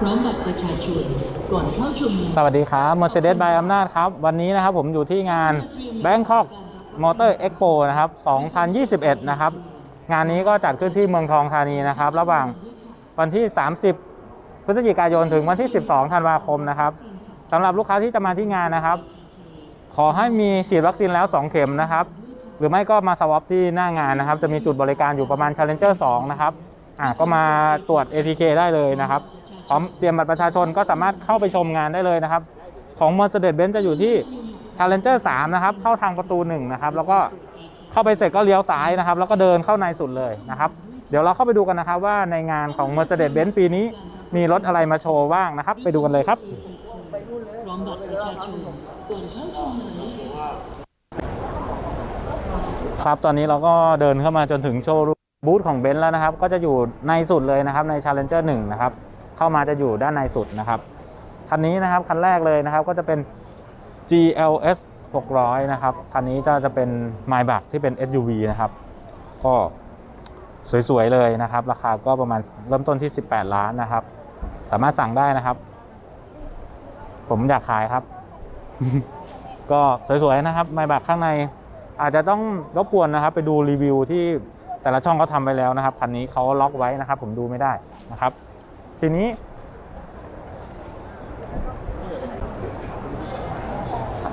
พร้อมบัตรประชาชนก่อนเข้าชมสวัสดีครับ Mercedes by อำนาจครับ วันนี้นะครับผมอยู่ที่งาน Bangkok Motor Expo นะครับ 2021 นะครับ งานนี้ก็จัดขึ้นที่เมืองทองธานีนะครับ ระหว่างวันที่ 30 พฤศจิกายนถึงวันที่ 12 ธันวาคมนะครับสำหรับลูกค้าที่จะมาที่งานนะครับ ขอให้มีฉีดวัคซีนแล้ว 2 เข็มนะครับ หรือไม่ก็มาสวอปที่หน้างานนะครับ จะมีจุดบริการอยู่ประมาณ Challenger 2 นะครับ อ่าก็มาตรวจ ATK ได้เลยนะครับ พร้อมเตรียมบัตรประชาชนก็สามารถเข้าไปชมงานได้เลยนะครับ ของ Mercedes-Benz จะอยู่ที่ Challenger 3 นะครับ เข้าทางประตู 1 นะครับ แล้วก็เข้าไปเสร็จก็เลี้ยวซ้ายนะครับ แล้วก็เดินเข้าในสุดเลยนะครับ เดี๋ยวเราเข้าไปดูกันนะครับว่าในงานของ Mercedes-Benz ปีนี้มีรถอะไรมาโชว์บ้างนะครับ ไปดูกันเลยครับพร้อมบัตรประชาชนก่อนเข้าชมงานครับตอนนี้เราก็เดินเข้ามาจนถึงโชว์รูม บูธของเบนซ์แล้วนะครับ ก็จะอยู่ในสุดเลยนะครับใน Challenger 1 นะครับ เข้ามาจะอยู่ด้านในสุดนะครับ คันนี้นะครับ คันแรกเลยนะครับก็จะเป็น GLS 600 นะครับ คันนี้จะจะเป็น m y b a c ที่เป็น SUV นะครับ ก็สวย ๆ เลยนะครับ ราคาก็ประมาณเริ่มต้นที่ 18 ล้านนะครับ สามารถสั่งได้นะครับ ผมอยากขายครับ ก็สวย ๆ นะครับ m y b a c ข้างในอาจจะต้องรบกวนนะครับ ไปดูรีวิวที่ แต่ละช่องเขาทำไปแล้วนะครับคันนี้เขาล็อกไว้นะครับ ผมดูไม่ได้นะครับ ทีนี้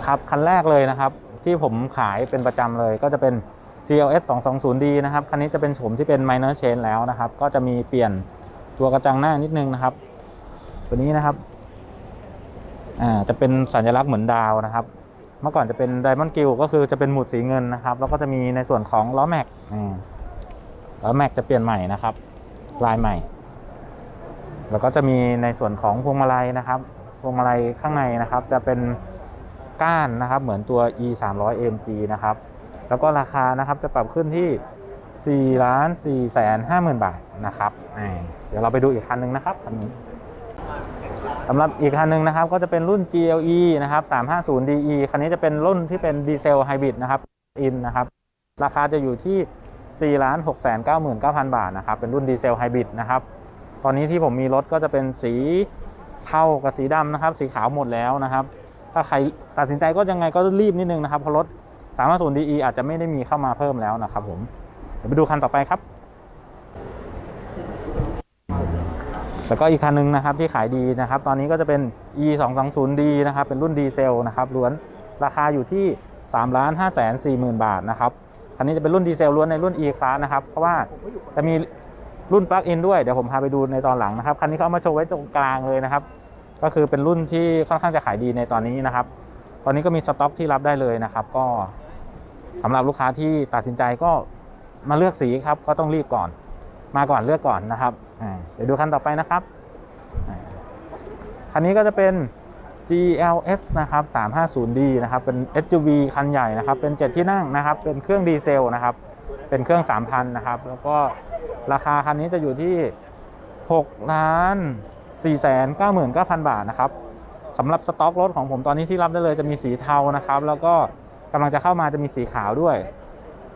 ครับคันแรกเลยนะครับ ที่ผมขายเป็นประจำเลยก็จะเป็น CLS 220D นะครับคันนี้จะเป็นโฉมที่เป็น minor change แล้วนะครับ ก็จะมีเปลี่ยนตัวกระจังหน้านิดนึงนะครับ ตัวนี้นะครับอ่าจะเป็นสัญลักษณ์เหมือนดาวนะครับ เมื่อก่อนจะเป็น Diamond Gill ก็คือจะเป็นหมุดสีเงินนะครับ แล้วก็จะมีในส่วนของล้อแม็ก นี่ล้อแม็กจะเปลี่ยนใหม่นะครับ ลายใหม่ แล้วก็จะมีในส่วนของพวงมาลัยนะครับ พวงมาลัยข้างในนะครับ จะเป็นก้านนะครับ เหมือนตัว e 3 0 0 mg นะครับ แล้วก็ราคานะครับจะปรับขึ้นที่ 4 ล้าน4แสน5หมื่นบาทนะครับอ่าเดี๋ยวเราไปดูอีกคันหนึ่งนะครับคันนี้สำหรับอีกคันหนึ่งนะครับ ก็จะเป็นรุ่น GLE นะครับ 350DE คันนี้จะเป็นรุ่นที่เป็นดีเซลไฮบริดนะครับอินนะครับ ราคาจะอยู่ที่ 4 6 9 9 0 0 0 บาทนะครับ เป็นรุ่นดีเซลไฮบริดนะครับ ตอนนี้ที่ผมมีรถก็จะเป็นสีเทากับสีดำนะครับ สีขาวหมดแล้วนะครับ ถ้าใครตัดสินใจก็ยังไงก็รีบนิดนึงนะครับ เพราะรถ 350DE อาจจะไม่ได้มีเข้ามาเพิ่มแล้วนะครับผม เดี๋ยวไปดูคันต่อไปครับ แล้วก็อีกคันหนึงนะครับที่ขายดีนะครับ ตอนนี้ก็จะเป็น e 2 2 0 d นะครับ เป็นรุ่นดีเซลนะครับ ล้วนราคาอยู่ที่3ล้าน5แสน4หมื่นบาทนะครับ คันนี้จะเป็นรุ่นดีเซลล้วนในรุ่น e class นะครับเพราะว่าจะมีรุ่นปลั๊กอินด้วยเดี๋ยวผมพาไปดูในตอนหลังนะครับคันนี้เขาเอามาโชว์ไว้ตรงกลางเลยนะครับ ก็คือเป็นรุ่นที่ค่อนข้างจะขายดีในตอนนี้นะครับ ตอนนี้ก็มีสต็อกที่รับได้เลยนะครับ ก็สำหรับลูกค้าที่ตัดสินใจก็มาเลือกสีครับก็ต้องรีบก่อน มาก่อนเลือกก่อนนะครับอ่าเดี๋ยวดูคันต่อไปนะครับคันนี้ก็จะเป็น GLS นะครับ 350D นะครับ เป็น SUV คันใหญ่นะครับ เป็น 7 ที่นั่งนะครับ เป็นเครื่องดีเซลนะครับ เป็นเครื่อง 3,000 นะครับ แล้วก็ราคาคันนี้จะอยู่ที่ 6 ล้าน 4 9 9 0 0 0 บาทนะครับสำหรับสต็อกรถของผมตอนนี้ที่รับได้เลยจะมีสีเทานะครับ แล้วก็กำลังจะเข้ามาจะมีสีขาวด้วย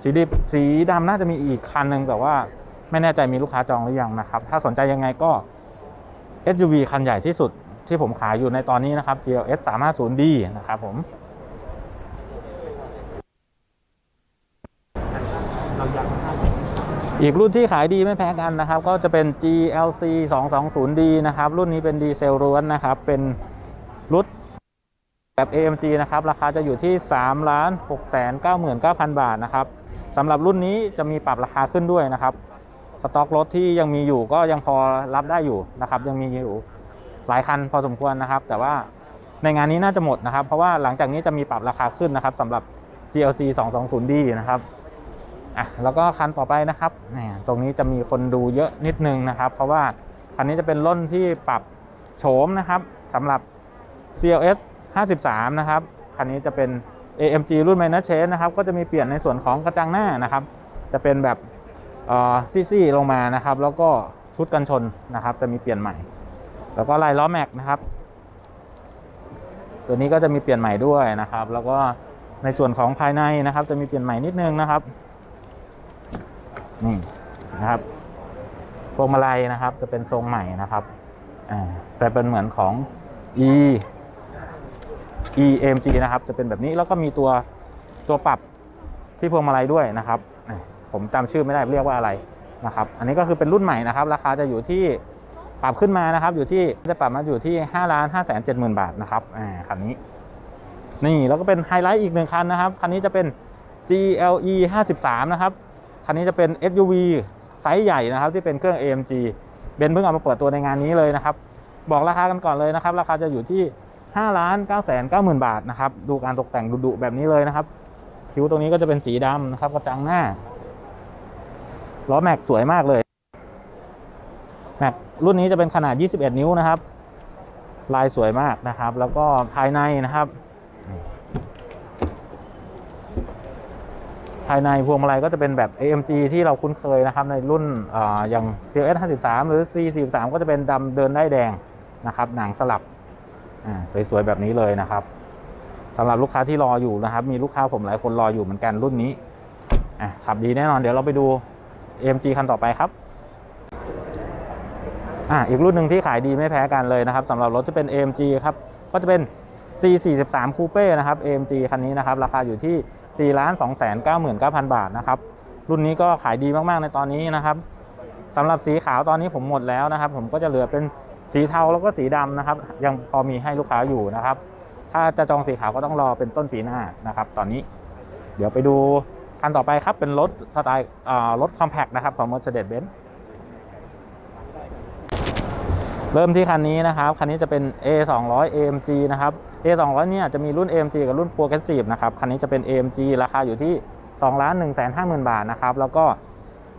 สีดิบสีดำน่าจะมีอีกคันหนึ่งแต่ว่าไม่แน่ใจมีลูกค้าจองหรือยังนะครับ ถ้าสนใจยังไงก็ SUV คันใหญ่ที่สุด ที่ผมขายอยู่ในตอนนี้นะครับ GLS 350D นะครับผมอีกรุ่นที่ขายดีไม่แพ้กันนะครับ ก็จะเป็น GLC 220D นะครับ รุ่นนี้เป็นดีเซลล้วนนะครับ เป็นรุ่นแบบ AMG นะครับ ราคาจะอยู่ที่3ล้าน6แสน99,000 บาทนะครับสำหรับรุ่นนี้จะมีปรับราคาขึ้นด้วยนะครับ สต็อกรถที่ยังมีอยู่ก็ยังพอรับได้อยู่นะครับ ยังมีอยู่ หลายคันพอสมควรนะครับ แต่ว่าในงานนี้น่าจะหมดนะครับ เพราะว่าหลังจากนี้จะมีปรับราคาขึ้นนะครับสำหรับ GLC 220D นะครับอะแล้วก็คันต่อไปนะครับเนี่ยตรงนี้จะมีคนดูเยอะนิดนึงนะครับ เพราะว่าคันนี้จะเป็นรุ่นที่ปรับโฉมนะครับสำหรับ CLS 53 นะครับ คันนี้จะเป็น AMG รุ่น Minor Change นะครับ ก็จะมีเปลี่ยนในส่วนของกระจังหน้านะครับ จะเป็นแบบซีซีลงมานะครับ แล้วก็ชุดกันชนนะครับ จะมีเปลี่ยนใหม่ แล้วก็ลายล้อแม็กนะครับ ตัวนี้ก็จะมีเปลี่ยนใหม่ด้วยนะครับ แล้วก็ในส่วนของภายในนะครับ จะมีเปลี่ยนใหม่นิดนึงนะครับนี่นะครับพวงมาลัยนะครับ จะเป็นทรงใหม่นะครับแต่เป็นเหมือนของ e EMG นะครับ จะเป็นแบบนี้แล้วก็มีตัวตัวปรับที่พวงมาลัยด้วยนะครับ ผมจำชื่อไม่ได้เรียกว่าอะไรนะครับ อันนี้ก็คือเป็นรุ่นใหม่นะครับ ราคาจะอยู่ที่ ปรับขึ้นมานะครับอยู่ที่จะปรับมาอยู่ที่5ล้าน5แสน7หมื่นบาทนะครับอ่าคันนี้ นี่แล้วก็เป็นไฮไลท์อีกหนึ่งคันนะครับ คันนี้จะเป็น GLE 53 นะครับ คันนี้จะเป็น SUV ไซส์ใหญ่นะครับที่เป็นเครื่อง AMG เบนเพิ่งเอามาเปิดตัวในงานนี้เลยนะครับ บอกราคากันก่อนเลยนะครับ ราคาจะอยู่ที่5ล้าน9แสน9หมื่นบาทนะครับ ดูการตกแต่งดุๆแบบนี้เลยนะครับ คิ้วตรงนี้ก็จะเป็นสีดำนะครับกระจังหน้าล้อแม็กสวยมากเลย แม็กรุ่นนี้จะเป็นขนาด 21 นิ้วนะครับ ลายสวยมากนะครับ แล้วก็ภายในนะครับ ภายในพวงมาลัยก็จะเป็นแบบ AMG ที่เราคุ้นเคยนะครับ ในรุ่นออย่าง CLS 53 หรือ C 43ก็จะเป็นดำเดินได้แดงนะครับ หนังสลับสวยๆ แบบนี้เลยนะครับสำหรับลูกค้าที่รออยู่นะครับ มีลูกค้าผมหลายคนรออยู่เหมือนกันรุ่นนี้ขับดีแน่นอนเดี๋ยวเราไปดู AMG คันต่อไปครับ อะอีกรุ่นหนึ่งที่ขายดีไม่แพ้กันเลยนะครับสำหรับรถจะเป็น AMG ครับก็จะเป็น C43 Coupe นะครับ AMG คันนี้นะครับราคาอยู่ที่ 4 2 9 9 0 0 0 บาทนะครับรุ่นนี้ก็ขายดีมากๆในตอนนี้นะครับสำหรับสีขาวตอนนี้ผมหมดแล้วนะครับ ผมก็จะเหลือเป็นสีเทาแล้วก็สีดำนะครับ ยังพอมีให้ลูกค้าอยู่นะครับ ถ้าจะจองสีขาวก็ต้องรอเป็นต้นปีหน้านะครับ ตอนนี้ เดี๋ยวไปดูคันต่อไปครับเป็นรถสไตล์รถคอมแพคนะครับของ Mercedes-Benz เริ่มที่คันนี้นะครับ คันนี้จะเป็น A 2 0 0 AMG นะครับ A 2 0 0 เนี่ยจะมีรุ่น AMG กับรุ่น Progressive นะครับ คันนี้จะเป็น AMG ราคาอยู่ที่2ล้าน1 5 0 0 0 0 บาทนะครับ แล้วก็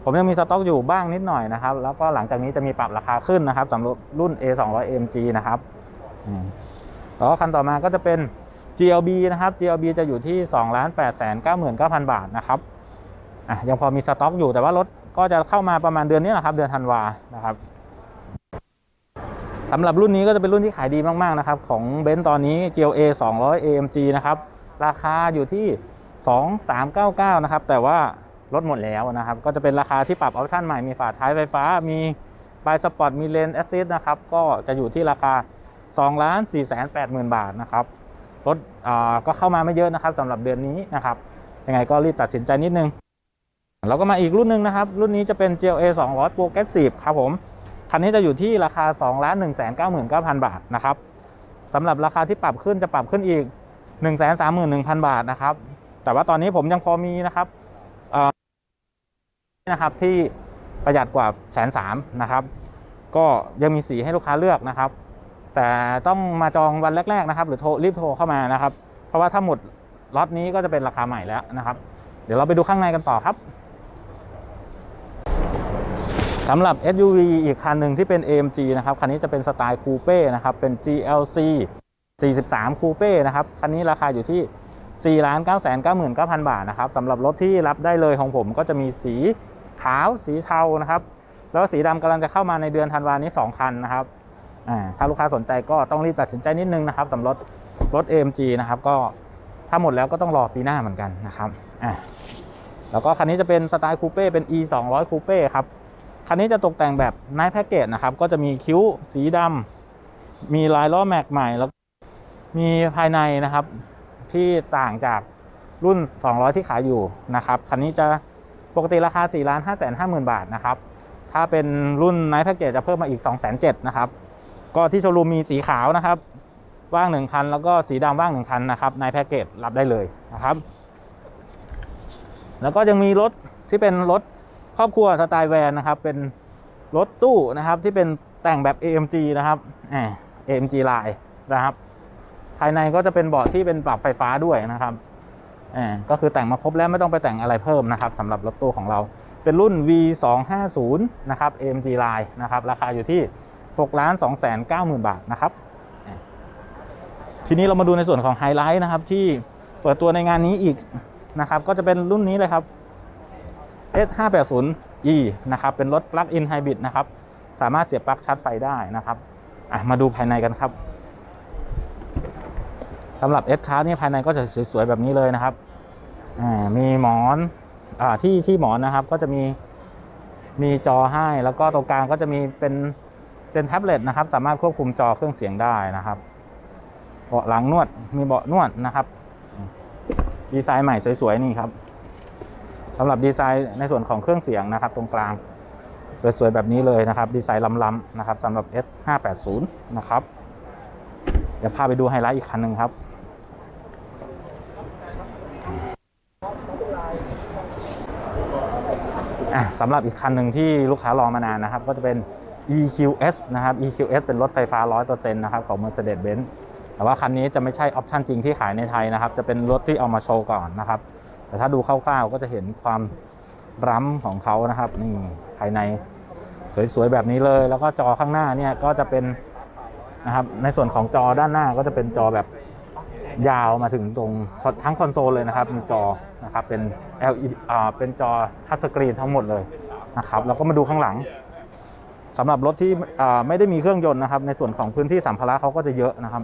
ผมยังมีสต็อกอยู่บ้างนิดหน่อยนะครับ แล้วก็หลังจากนี้จะมีปรับราคาขึ้นนะครับสำหรับรุ่น A 2 0 0 AMG นะครับแล้วก็คันต่อมาก็จะเป็น GLB นะครับ GLB จะอยู่ที่2ล้าน8 9 9 0 0 0 บาทนะครับอะยังพอมีสต็อกอยู่แต่ว่ารถก็จะเข้ามาประมาณเดือนนี้แหละครับ เดือนธันวานะครับ สำหรับรุ่นนี้ก็จะเป็นรุ่นที่ขายดีมากๆนะครับของเบนซ์ตอนนี้ GLA 200 AMG นะครับราคาอยู่ที่ 2399 นะครับแต่ว่าลดหมดแล้วนะครับก็จะเป็นราคาที่ปรับออปชั่นใหม่มีฝาท้ายไฟฟ้ามีบายสปอร์ตมีเลนแอสซิสนะครับก็จะอยู่ที่ราคา2ล้าน4 8 0 0 0 0 บาทนะครับรถก็เข้ามาไม่เยอะนะครับสำหรับเดือนนี้นะครับยังไงก็รีบตัดสินใจนิดนึงแล้วก็มาอีกรุ่นหนึ่งนะครับ รุ่นนี้จะเป็น GLA 200 Progressive ครับผม คันนี้จะอยู่ที่ราคา2ล้าน1 9 9 0 0 0 บาทนะครับสำหรับราคาที่ปรับขึ้นจะปรับขึ้นอีก 1 3 1 0 0 0 บาทนะครับ แต่ว่าตอนนี้ผมยังพอมีนะครับเอ่นะครับที่ประหยัดกว่าแสนสามนะครับ ก็ยังมีสีให้ลูกค้าเลือกนะครับ แต่ต้องมาจองวันแรก ๆ นะครับ หรือโทรรีบโทรเข้ามานะครับ เพราะว่าถ้าหมดล็อตนี้ก็จะเป็นราคาใหม่แล้วนะครับ เดี๋ยวเราไปดูข้างในกันต่อครับ สำหรับ SUV อีกคันหนึ่งที่เป็น AMG นะครับ คันนี้จะเป็นสไตล์คูเป้นะครับ เป็น GLC 43 คูเป้นะครับ คันนี้ราคาอยู่ที่ 4 9 9 9 9 0 0 0บาทนะครับสำหรับรถที่รับได้เลยของผมก็จะมีสีขาวสีเทานะครับ แล้วก็สีดำกำลังจะเข้ามาในเดือนธันวานี้ 2 คันนะครับถ้าลูกค้าสนใจก็ต้องรีบตัดสินใจนิดนึงนะครับสำหรับรถ AMG นะครับก็ถ้าหมดแล้วก็ต้องรอปีหน้าเหมือนกันนะครับแล้วก็คันนี้จะเป็นสไตล์คูเป้เป็น E 2 0 0คูเป้ครับ คันนี้จะตกแต่งแบบไนท์แพ็กเกจนะครับ ก็จะมีคิ้วสีดำมีลายล้อแม็กใหม่แล้วมีภายในนะครับ ที่ต่างจากรุ่น 200 ที่ขายอยู่นะครับคันนี้จะปกติราคา4 5 5 5 0 0 0 บาทนะครับ ถ้าเป็นรุ่นไนท์แพ็กเกจจะเพิ่มมาอีก 2 7 0 0 0นะครับ ก็ที่โชว์รูมมีสีขาวนะครับ ว่างหนึ่งคัน แล้วก็สีดำว่างหนึ่งคันนะครับในแพ็กเกจรับได้เลยนะครับ แล้วก็ยังมีรถที่เป็นรถ ครอบครัวสไตล์แวนนะครับ เป็นรถตู้นะครับที่เป็นแต่งแบบ AMG นะครับแหม AMG ลายนะครับ ภายในก็จะเป็นเบาะที่เป็นปรับไฟฟ้าด้วยนะครับก็คือแต่งมาครบแล้วไม่ต้องไปแต่งอะไรเพิ่มนะครับสำหรับรถตู้ของเรา เป็นรุ่น V250 นะครับ AMG ลายนะครับ ราคาอยู่ที่6ล้าน2 9หมื่นบาทนะครับ ทีนี้เรามาดูในส่วนของไฮไลท์นะครับ ที่เปิดตัวในงานนี้อีกนะครับ ก็จะเป็นรุ่นนี้เลยครับ S580e นะครับ เป็นรถ Plug-in Hybrid นะครับ สามารถเสียบปลั๊กชาร์จไฟได้นะครับมาดูภายในกันครับสำหรับ S Class นี่ภายในก็จะสวยๆแบบนี้เลยนะครับมีหมอนอที่ที่หมอนนะครับก็จะมีมีจอให้ แล้วก็ตรงกลางก็จะมีเป็นเป็นแท็บเล็ตนะครับ สามารถควบคุมจอเครื่องเสียงได้นะครับเบาะหลังนวดมีเบาะนวดนะครับ ดีไซน์ใหม่สวยๆนี่ครับ สำหรับดีไซน์ในส่วนของเครื่องเสียงนะครับ ตรงกลาง สวยๆ แบบนี้เลยนะครับ ดีไซน์ล้ำๆนะครับสำหรับ S 5 8 0 นะครับ เดี๋ยวพาไปดูไฮไลท์อีกคันหนึ่งครับอะสำหรับอีกคันหนึ่งที่ลูกค้ารอมานานนะครับ ก็จะเป็น EQS นะครับ EQS เป็นรถไฟฟ้า 100%นะครับของ Mercedes-Benz แต่ว่าคันนี้จะไม่ใช่ออปชันจริงที่ขายในไทยนะครับ จะเป็นรถที่เอามาโชว์ก่อนนะครับ แต่ถ้าดูคร่าวๆก็จะเห็นความร้ำของเขานะครับ นี่ภายในสวยๆแบบนี้เลย แล้วก็จอข้างหน้าเนี่ยก็จะเป็นนะครับ ในส่วนของจอด้านหน้าก็จะเป็นจอแบบยาวมาถึงตรงทั้งคอนโซลเลยนะครับ มีจอนะครับเป็น LED อ่าเป็นจอทัชสกรีนทั้งหมดเลยนะครับแล้วก็มาดูข้างหลังสำหรับรถที่อ่าไม่ได้มีเครื่องยนต์นะครับ ในส่วนของพื้นที่สัมภาระเขาก็จะเยอะนะครับ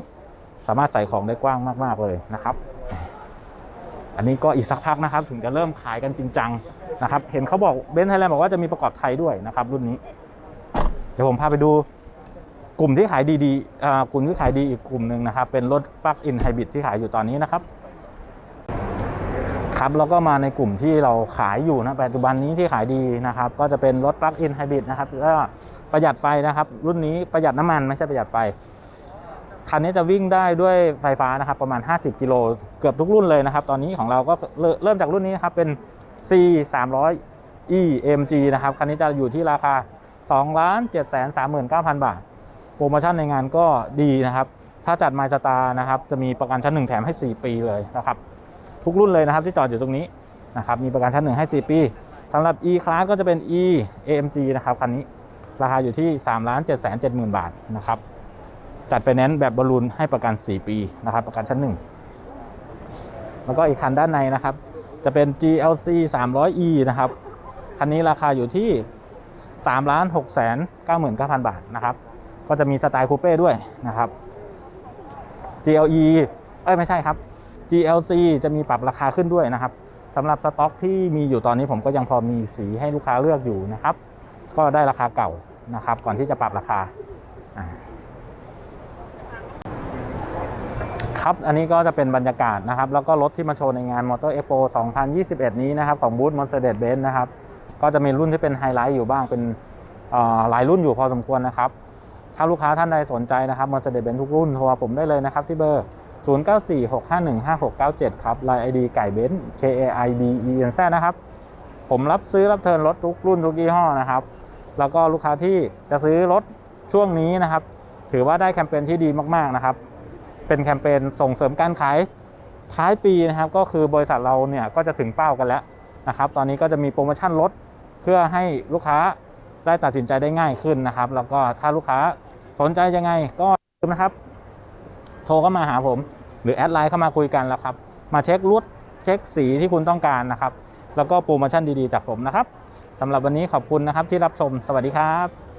สามารถใส่ของได้กว้างมาก ๆ เลยนะครับ อันนี้ก็อีกสักพักนะครับถึงจะเริ่มขายกันจริงจังนะครับเห็นเขาบอกเบนซ์ไทยแลนด์บอกว่าจะมีประกอบไทยด้วยนะครับรุ่นนี้ เดี๋ยวผมพาไปดูกลุ่มที่ขายดีๆอ่ากลุ่มที่ขายดีอีกกลุ่มหนึ่งนะครับ เป็นรถปลั๊กอินไฮบริดที่ขายอยู่ตอนนี้นะครับ ครับแล้วก็มาในกลุ่มที่เราขายอยู่นะปัจจุบันนี้ที่ขายดีนะครับ ก็จะเป็นรถปลั๊กอินไฮบริดนะครับแล้วก็ประหยัดไฟนะครับ รุ่นนี้ประหยัดน้ำมันไม่ใช่ประหยัดไฟคันนี้จะวิ่งได้ด้วยไฟฟ้านะครับ ประมาณ 50 กิโล เกือบทุกรุ่นเลยนะครับ ตอนนี้ของเราก็เริ่มจากรุ่นนี้นะครับเป็น C300EMG นะครับคันนี้จะอยู่ที่ราคา 2 7 3 9 0 0 0 บาท โปรโมชั่นในงานก็ดีนะครับ ถ้าจัด My Star นะครับจะมีประกันชั้น 1 แถมให้ 4 ปีเลยนะครับ ทุกรุ่นเลยนะครับที่จอดอยู่ตรงนี้นะครับมีประกันชั้น 1 ให้ 4 ปีสำหรับ E Class ก็จะเป็น E AMG นะครับคันนี้ราคาอยู่ที่ 3 7 7 0 0 0 0 บาทนะครับจัดไฟแนนซ์แบบบอลลูนให้ประกัน 4 ปีนะครับประกันชั้น 1 แล้วก็อีกคันด้านในนะครับ จะเป็น GLC 300E นะครับ คันนี้ราคาอยู่ที่ 3 6 9 9 0 0 0 บาทนะครับ ก็จะมีสไตล์คูเป้ด้วยนะครับ GLE เอ้ยไม่ใช่ครับ GLC จะมีปรับราคาขึ้นด้วยนะครับสำหรับสต็อกที่มีอยู่ตอนนี้ผมก็ยังพอมีสีให้ลูกค้าเลือกอยู่นะครับ ก็ได้ราคาเก่านะครับ ก่อนที่จะปรับราคาอ่า ครับ อันนี้ก็จะเป็นบรรยากาศนะครับ แล้วก็รถที่มาโชว์ในงาน Motor Expo 2021 นี้นะครับ ของบูธ Mercedes-Benz นะครับ ก็จะมีรุ่นที่เป็นไฮไลท์อยู่บ้างเป็นหลายรุ่นอยู่พอสมควรนะครับ ถ้าลูกค้าท่านใดสนใจนะครับ Mercedes-Benz ทุกรุ่นโทรมาผมได้เลยนะครับ ที่เบอร์ 0946515697 ครับ Line ID ไก่เบนซ์ K A I B E N Z นะครับ ผมรับซื้อรับเทิร์นรถทุกรุ่นทุกยี่ห้อนะครับ แล้วก็ลูกค้าที่จะซื้อรถช่วงนี้นะครับ ถือว่าได้แคมเปญที่ดีมากๆนะครับ เป็นแคมเปญส่งเสริมการขายท้ายปีนะครับ ก็คือบริษัทเราเนี่ยก็จะถึงเป้ากันแล้วนะครับ ตอนนี้ก็จะมีโปรโมชั่นลดเพื่อให้ลูกค้าได้ตัดสินใจได้ง่ายขึ้นนะครับ แล้วก็ถ้าลูกค้าสนใจยังไงก็ลืมนะครับ โทรเข้ามาหาผม หรือแอดไลน์เข้ามาคุยกันแล้วครับ มาเช็ครุ่นเช็คสีที่คุณต้องการนะครับ แล้วก็โปรโมชั่นดีๆจากผมนะครับสำหรับวันนี้ขอบคุณนะครับที่รับชม สวัสดีครับ